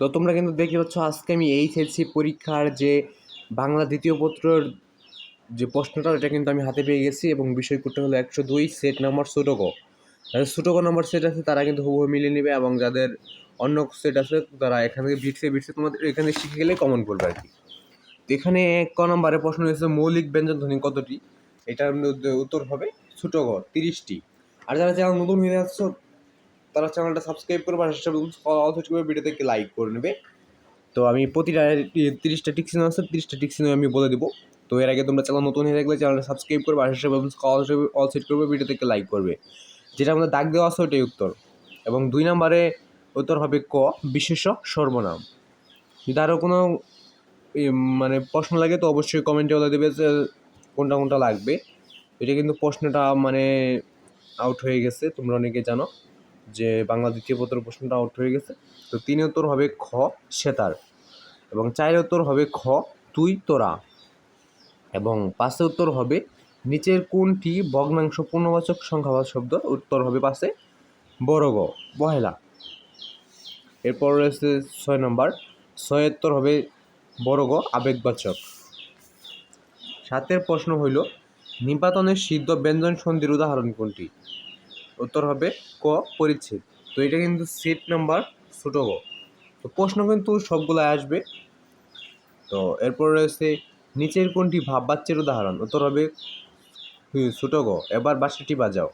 তো তোমরা কিন্তু দেখতে পাচ্ছ আজকে আমি এইচএসসি পরীক্ষার যে বাংলা দ্বিতীয় পত্রের যে প্রশ্নটা ওটা কিন্তু আমি হাতে পেয়ে গেছি এবং বিষয় করতে হলো একশো দুই সেট নাম্বার ছোটক যাদের ছোটক নাম্বার সেট আছে, তারা কিন্তু হুবহু মিলিয়ে নেবে এবং যাদের অন্য সেট আছে, তারা এখান থেকে বিটসে বিটসে তোমাদের এখানে শিখে গেলে কমন করবে আর কি। তো এখানে ক নম্বরে প্রশ্ন হয়েছে মৌলিক ব্যঞ্জন ধ্বনি কতটি? এটার উত্তর হবে ছোট গ তিরিশটি। আর যারা চ্যানেল নতুন হয়ে যাচ্ছ তারা চ্যানেলটা সাবস্ক্রাইব আর অল সেট করে ভিডিওতে একটি লাইক করে নেবে। তো আমি প্রতিটা তিরিশটা টিকসিন আছে, তিরিশটা টিকসিন আমি বলে দেবো। তো এর আগে তোমরা চ্যানেল নতুন হয়ে থাকলে চ্যানেলটা সাবস্ক্রাইব করবে আর হিসেবে অল সেট করবে ভিডিওতে একটি লাইক করবে। যেটা আমাদের দাগ দেওয়া আছে ওটাই উত্তর। এবং দুই নম্বরে উত্তর হবে ক, বিশেষ সর্বনাম। যদি আরও কোনো মানে প্রশ্ন লাগে, তো অবশ্যই কমেন্টে বলে দেবে যে কোনটা কোনটা লাগবে। এটা কিন্তু প্রশ্নটা মানে আউট হয়ে গেছে, তোমরা অনেকে জানো। যে বাংলা দ্বিতীয় পত্র প্রশ্নটা আউট হয়ে গেছে, তো তিন উত্তর হবে খ সেতার এবং চার উত্তর হবে খ, তুই তোরা। এবং পাঁচে উত্তর হবে, নিচের কোনটি ভগ্নাংশ পূর্ণবাচক সংখ্যাবাচক শব্দ? উত্তর হবে পাশে বড় গ, পহেলা। এরপর রয়েছে ছয় নম্বর, ছয় উত্তর হবে বড় গ, আবেগবাচক। সাতের প্রশ্ন হইল, নিপাতনের সিদ্ধ ব্যঞ্জন সন্ধির উদাহরণ কোনটি? উত্তর হবে ক, পরিচ্ছেদ। তো এটা কিন্তু সেট নাম্বার ছোট তো প্রশ্ন কিন্তু সবগুলো আসবে। তো এরপর রয়েছে, নিচের কোনটি ভাববাচ্যের উদাহরণ? উত্তর হবে ছোট গ। এবার বাসাটি বাজাও।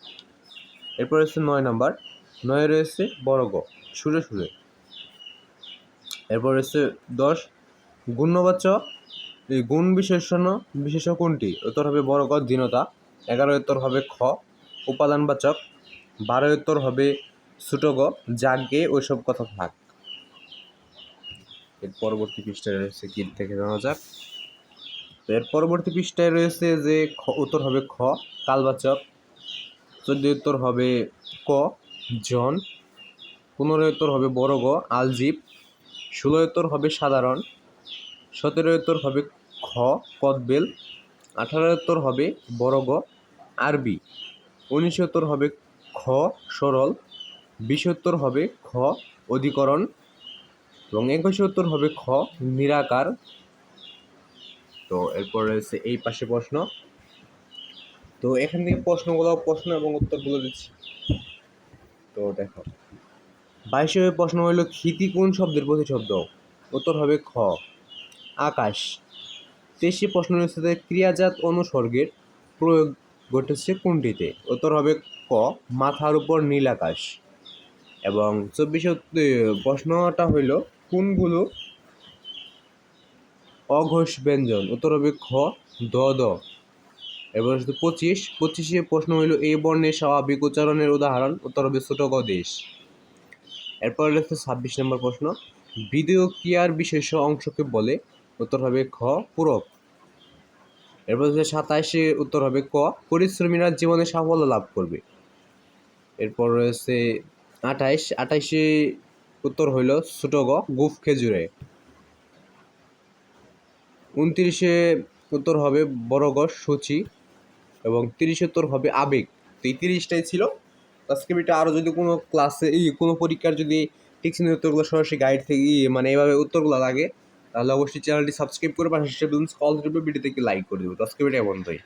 এরপর রয়েছে নয় নাম্বার। নয় রয়েছে বড় গ। সুরে সুরে। এরপর রয়েছে দশ। গুণবাচক এই গুণ বিশেষণ বিশেষ কোনটি? উত্তর হবে বড় গ, দীনতা। এগারো উত্তর হবে খ। উপাদানবাচক। বারো উত্তর হবে ছোট গ জাগে ওইসব কথা থাক। এর পরবর্তী পৃষ্ঠায় রয়েছে কি থেকে জানা যাক। তো এর পরবর্তী পৃষ্ঠায় রয়েছে যে খ, উত্তর হবে খ, কালবাচক। চোদ্দ উত্তর হবে ক, জন। পনেরো উত্তর হবে বড় গ, আলজিব। ষোলো উত্তর হবে সাধারণ। সতেরো উত্তর হবে খ, কদবেল। আঠারো উত্তর হবে বড় গ, আরবি। উনিশ উত্তর হবে সরল বিশ উত্তর হবে খ অধিকরণ এবং একুশ উত্তর হবে খ নিরাকার। তো এরপর রয়েছে এই পাশে প্রশ্ন। তো এখান থেকে প্রশ্নগুলো, প্রশ্ন এবং উত্তরগুলো দিচ্ছি। তো দেখো, বাইশে প্রশ্ন হইল, ক্ষিতি কোন শব্দের প্রতিশব্দ? উত্তর হবে খ, আকাশ। তেইশে প্রশ্ন রয়েছে ক্রিয়াজাত অনুসর্গের প্রয়োগ ঘটেছে কোনটিতে? উত্তর হবে ক, মাথার উপর নীল আকাশ। এবং চব্বিশে প্রশ্নটা হইল, কোনগুলো অঘোষ ব্যঞ্জন উত্তর হবে খ, দ দ। এবার পঁচিশ। পঁচিশে প্রশ্ন হইল, এই বর্ণের স্বাভাবিক উচ্চারণের উদাহরণ? উত্তর হবে ছোট গ দেশ। এরপর রয়েছে ছাব্বিশ নম্বর প্রশ্ন ভিডিও ক্রিয়ার বিশেষ অংশকে বলে, উত্তর হবে খ, পূরক। এরপর হচ্ছে সাতাশে উত্তর হবে ক, পরিশ্রমীরা জীবনে সাফল্য লাভ করবে। এরপর রয়েছে আঠাইশ, আঠাইশে উত্তর হইল ছোট গ গুফ খেজুরে। উনত্রিশে উত্তর হবে বড় গ সূচি। এবং তিরিশ উত্তর হবে আবেগ। তো এই তিরিশটাই ছিল। আজকে এটা আরও যদি কোনো ক্লাসে এই কোনো পরীক্ষার যদি টিকসিনের উত্তরগুলো সরাসরি গাইড থেকে মানে এভাবে উত্তরগুলো লাগে, তাহলে অবশ্যই চ্যানেলটি সাবস্ক্রাইব করে পাশে ভিডিওতে একটি লাইক করে দেবো। আজকে ভিডিও বন্ধই